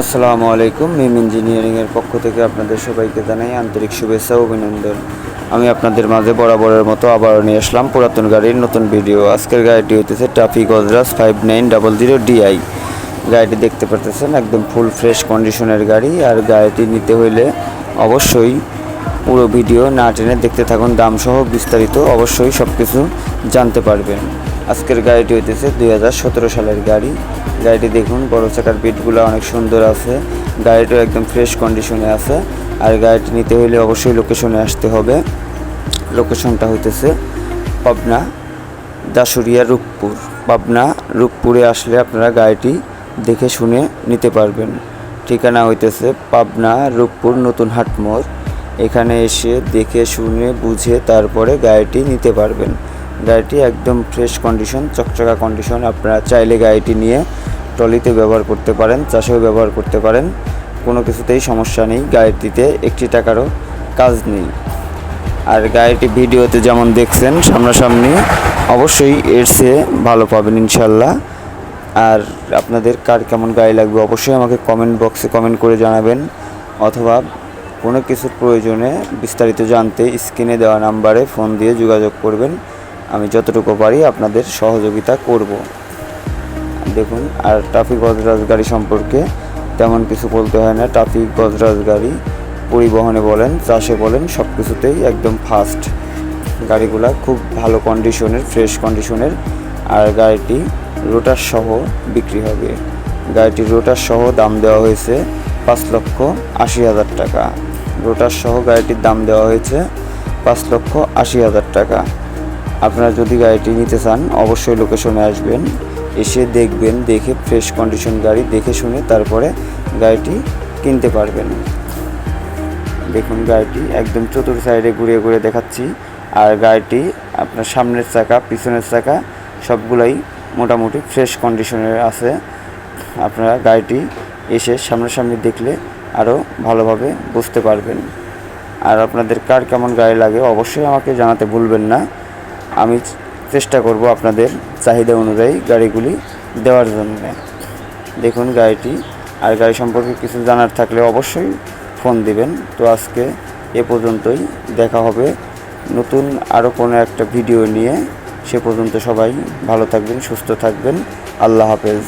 আসসালামু আলাইকুম, মিম ইঞ্জিনিয়ারিংয়ের পক্ষ থেকে আপনাদের সবাইকে জানাই আন্তরিক শুভেচ্ছা ও অভিনন্দন। আমি আপনাদের মাঝে বরাবরের মতো আবারও নিয়ে আসলাম পুরাতন গাড়ির নতুন ভিডিও। আজকের গাড়িটি হইতেছে toffee গজরাস five nine double zero DI গাড়িটি দেখতে পারতেছেন, একদম ফুল ফ্রেশ কন্ডিশনের গাড়ি। আর গাড়িটি নিতে হইলে অবশ্যই পুরো ভিডিও না টেনে দেখতে থাকুন দাম সহ বিস্তারিত অবশ্যই সব কিছু জানতে পারবেন। আজকের গাড়িটি হইতেছে দুই হাজার সতেরো সালের গাড়ি। গাড়িটি দেখুন, বড় চাকার বিটগুলো অনেক সুন্দর আছে, গাড়িটাও একদম ফ্রেশ কন্ডিশনে আছে, আর গাড়িটি নিতে হলে অবশ্যই লোকেশনে আসতে হবে। লোকেশনটা হইতেছে পাবনা দাসুরিয়া রূপপুর। পাবনা, রূপপুরে আসলে আপনারা গাড়িটি দেখে শুনে নিতে পারবেন। ঠিকানা হইতেছে পাবনা, রূপপুর, নতুন হাট মোড়। এখানে এসে দেখে শুনে বুঝে তারপরে গাড়িটি নিতে পারবেন। গাড়িটি একদম ফ্রেশ কন্ডিশন চকচকা কন্ডিশন আপনারা চাইলে গাড়িটি নিয়ে ট্রলিতে ব্যবহার করতে পারেন, চাষেও ব্যবহার করতে পারেন। কোনো কিছুতেই সমস্যা নেই, গাড়িটিতে একটি টাকারও কাজ নেই। আর গাড়িটি ভিডিওতে যেমন দেখছেন, সামনাসামনি অবশ্যই এর চেয়ে ভালো পাবেন ইনশাল্লাহ। আর আপনাদের কার কেমন গাড়ি লাগবে অবশ্যই আমাকে কমেন্ট বক্সে কমেন্ট করে জানাবেন। অথবা কোনো কিছুর প্রয়োজনে বিস্তারিত জানতে স্ক্রিনে দেওয়া নাম্বারে ফোন দিয়ে যোগাযোগ করবেন। যতটুকু পারি আপনাদের সহযোগিতা করব। দেখুন, আর ট্রাফিক গজরাজ গাড়ি সম্পর্কে তেমন কিছু বলতে হয় না। ট্রাফিক গজরাজ গাড়ি পরিবহনে বলেন, চাষে বলেন সব কিছুতেই একদম ফাস্ট গাড়িগুলা খুব ভালো কন্ডিশনের ফ্রেশ কন্ডিশনের আর গাড়িটি রোটার সহ বিক্রি হবে। গাড়িটির রোটার সহ দাম দেওয়া হয়েছে পাঁচ লক্ষ আশি হাজার টাকা। রোটার সহ গাড়িটির দাম দেওয়া হয়েছে পাঁচ লক্ষ আশি হাজার টাকা। আপনারা যদি গাড়িটি নিতে চান, অবশ্যই লোকেশনে আসবেন। এসে দেখবেন, দেখে ফ্রেশ কন্ডিশন গাড়ি, দেখে শুনে তারপরে গাড়িটি কিনতে পারবেন। দেখুন, গাড়িটি একদম চতুর সাইডে ঘুরিয়ে ঘুরে দেখাচ্ছি। আর গাড়িটি আপনার সামনের চাকা, পিছনের চাকা, সবগুলাই মোটামুটি ফ্রেশ কন্ডিশনের আছে। আপনারা গাড়িটি এসে সামনাসামনি দেখলে আরও ভালোভাবে বুঝতে পারবেন। আর আপনাদের কার কেমন গাড়ি লাগে, অবশ্যই আমাকে জানাতে ভুলবেন না। আমি চেষ্টা করব আপনাদের চাহিদা অনুযায়ী গাড়িগুলি দেওয়ার জন্য। দেখুন গাড়িটি, আর গাড়ি সম্পর্কে কিছু জানার থাকলে অবশ্যই ফোন দিবেন। তো আজকে এ পর্যন্তই, দেখা হবে নতুন আরও কোনো একটা ভিডিও নিয়ে। সে পর্যন্ত সবাই ভালো থাকবেন, সুস্থ থাকবেন। আল্লাহ হাফেজ।